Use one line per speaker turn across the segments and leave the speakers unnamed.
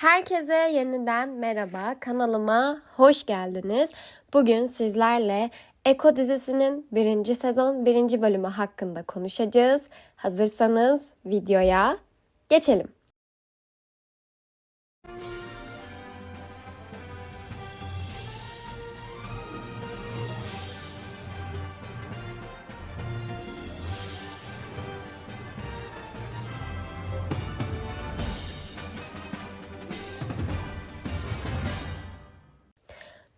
Herkese yeniden merhaba. Kanalıma hoş geldiniz. Bugün sizlerle Eko dizisinin birinci sezon birinci bölümü hakkında konuşacağız. Hazırsanız videoya geçelim.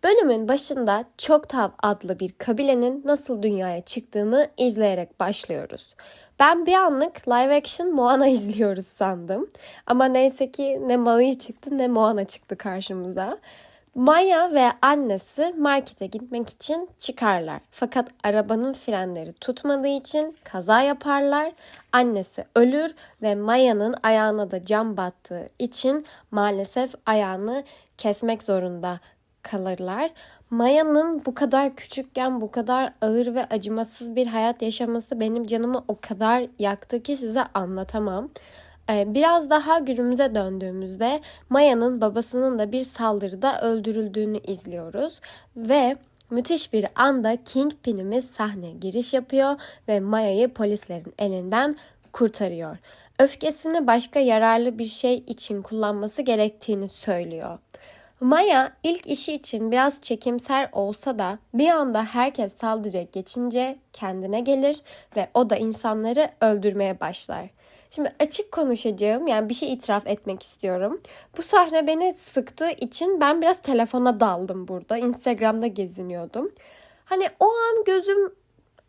Bölümün başında Çoktav adlı bir kabilenin nasıl dünyaya çıktığını izleyerek başlıyoruz. Ben bir anlık live action Moana izliyoruz sandım. Ama neyse ki ne Maui çıktı ne Moana çıktı karşımıza. Maya ve annesi markete gitmek için çıkarlar. Fakat arabanın frenleri tutmadığı için kaza yaparlar. Annesi ölür ve Maya'nın ayağına da cam battığı için maalesef ayağını kesmek zorunda kalırlar. Maya'nın bu kadar küçükken bu kadar ağır ve acımasız bir hayat yaşaması benim canımı o kadar yaktı ki size anlatamam. Ee, Biraz daha günümüze döndüğümüzde Maya'nın babasının da bir saldırıda öldürüldüğünü izliyoruz ve müthiş bir anda Kingpin'imiz sahneye giriş yapıyor ve Maya'yı polislerin elinden kurtarıyor. Öfkesini başka yararlı bir şey için kullanması gerektiğini söylüyor. Maya ilk işi için biraz çekimser olsa da bir anda herkes saldırıya geçince kendine gelir ve o da insanları öldürmeye başlar. Şimdi açık konuşacağım yani bir şey itiraf etmek istiyorum. Bu sahne beni sıktığı için ben biraz telefona daldım burada. Instagram'da geziniyordum. Hani o an gözüm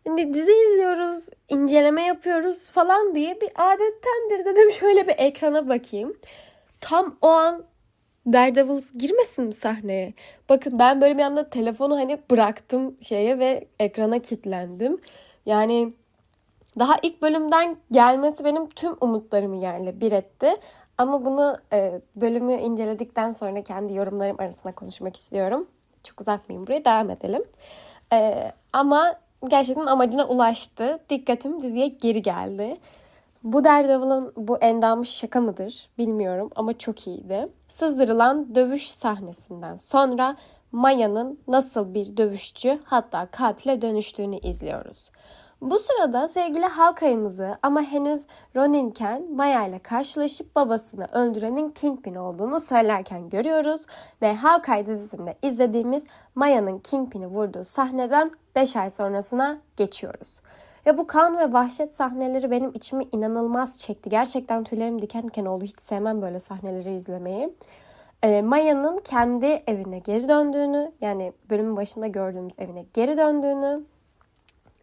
hani dizi izliyoruz, inceleme yapıyoruz falan diye bir adettendir dedim şöyle bir ekrana bakayım. Tam o an Daredevil girmesin mi sahneye? Bakın ben böyle bir anda telefonu hani bıraktım şeye ve ekrana kilitlendim. Yani daha ilk bölümden gelmesi benim tüm umutlarımı yerle bir etti. Ama bunu e, bölümü inceledikten sonra kendi yorumlarım arasında konuşmak istiyorum. Çok uzatmayayım buraya devam edelim. E, ama gerçekten amacına ulaştı. Dikkatim diziye geri geldi. Bu Daredevil'ın bu endamı şaka mıdır bilmiyorum ama çok iyiydi. Sızdırılan dövüş sahnesinden sonra Maya'nın nasıl bir dövüşçü hatta katile dönüştüğünü izliyoruz. Bu sırada sevgili Hawkeye'mızı ama henüz Roninken Maya ile karşılaşıp babasını öldürenin Kingpin olduğunu söylerken görüyoruz ve Hawkeye dizisinde izlediğimiz Maya'nın Kingpin'i vurduğu sahneden 5 ay sonrasına geçiyoruz. Ya bu kan ve vahşet sahneleri benim içimi inanılmaz çekti. Gerçekten tüylerim diken diken oldu. Hiç sevmem böyle sahneleri izlemeyi. E, Maya'nın kendi evine geri döndüğünü yani bölümün başında gördüğümüz evine geri döndüğünü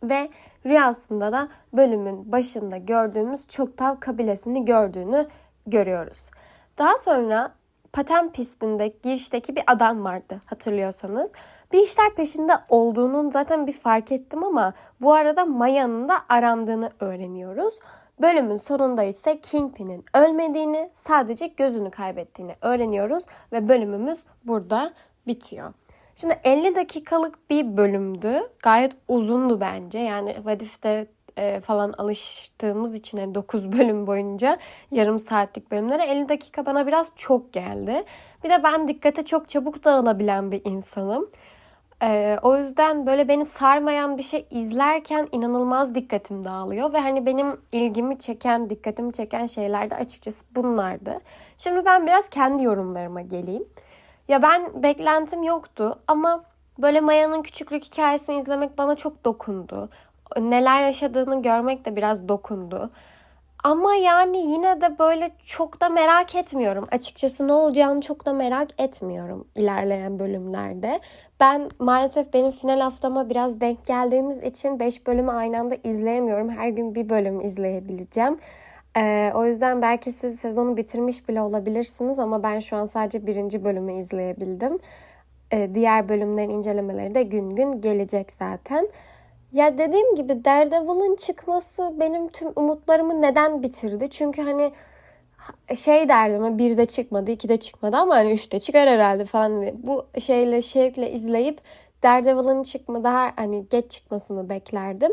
ve rüyasında da bölümün başında gördüğümüz Çoktav kabilesini gördüğünü görüyoruz. Daha sonra paten pistinde girişteki bir adam vardı hatırlıyorsanız. Bir işler peşinde olduğunun zaten bir fark ettim ama bu arada Maya'nın da arandığını öğreniyoruz. Bölümün sonunda ise Kingpin'in ölmediğini, sadece gözünü kaybettiğini öğreniyoruz ve bölümümüz burada bitiyor. Şimdi 50 dakikalık bir bölümdü. Gayet uzundu bence. Yani Vadif'te e, falan alıştığımız için yani 9 bölüm boyunca yarım saatlik bölümlere 50 dakika bana biraz çok geldi. Bir de ben dikkate çok çabuk dağılabilen bir insanım. Ee, o yüzden böyle beni sarmayan bir şey izlerken inanılmaz dikkatim dağılıyor ve hani benim ilgimi çeken, dikkatimi çeken şeyler de açıkçası bunlardı. Şimdi ben biraz kendi yorumlarıma geleyim. Ya ben beklentim yoktu ama böyle Maya'nın küçüklük hikayesini izlemek bana çok dokundu. Neler yaşadığını görmek de biraz dokundu. Ama yani yine de böyle çok da merak etmiyorum. Açıkçası ne olacağını çok da merak etmiyorum ilerleyen bölümlerde. Ben maalesef benim final haftama biraz denk geldiğimiz için 5 bölümü aynı anda izleyemiyorum. Her gün bir bölüm izleyebileceğim. Ee, o yüzden belki siz sezonu bitirmiş bile olabilirsiniz ama ben şu an sadece birinci bölümü izleyebildim. Ee, diğer bölümlerin incelemeleri de gün gün gelecek zaten. Ya dediğim gibi Daredevil'ın çıkması benim tüm umutlarımı neden bitirdi? Çünkü hani şey derdim bir de çıkmadı, iki de çıkmadı ama hani üçte çıkar herhalde falan. Hani bu şeyle şevkle izleyip Daredevil'ın çıkma daha hani geç çıkmasını beklerdim.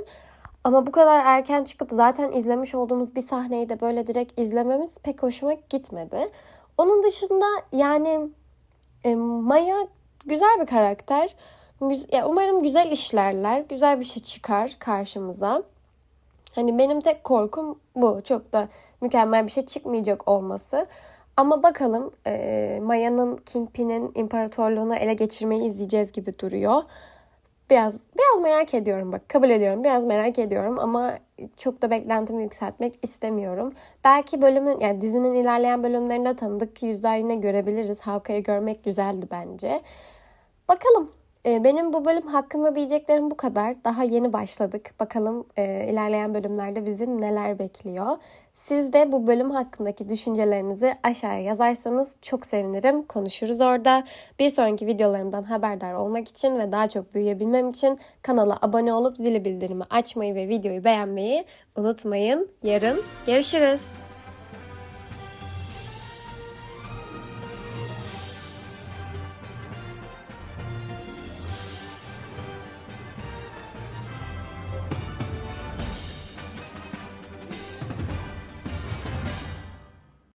Ama bu kadar erken çıkıp zaten izlemiş olduğumuz bir sahneyi de böyle direkt izlememiz pek hoşuma gitmedi. Onun dışında yani e, Maya güzel bir karakter. Ya umarım güzel işlerler. Güzel bir şey çıkar karşımıza. Hani benim tek korkum bu. Çok da mükemmel bir şey çıkmayacak olması. Ama bakalım e, Maya'nın Kingpin'in imparatorluğunu ele geçirmeyi izleyeceğiz gibi duruyor. Biraz biraz merak ediyorum bak kabul ediyorum biraz merak ediyorum ama çok da beklentimi yükseltmek istemiyorum. Belki bölümün yani dizinin ilerleyen bölümlerinde tanıdık yüzler yine görebiliriz. Hawkeye'yi görmek güzeldi bence. Bakalım. Ee, Benim bu bölüm hakkında diyeceklerim bu kadar. Daha yeni başladık. Bakalım e, ilerleyen bölümlerde bizi neler bekliyor. Siz de bu bölüm hakkındaki düşüncelerinizi aşağıya yazarsanız çok sevinirim. Konuşuruz orada. Bir sonraki videolarımdan haberdar olmak için ve daha çok büyüyebilmem için kanala abone olup zili bildirimi açmayı ve videoyu beğenmeyi unutmayın. Yarın görüşürüz.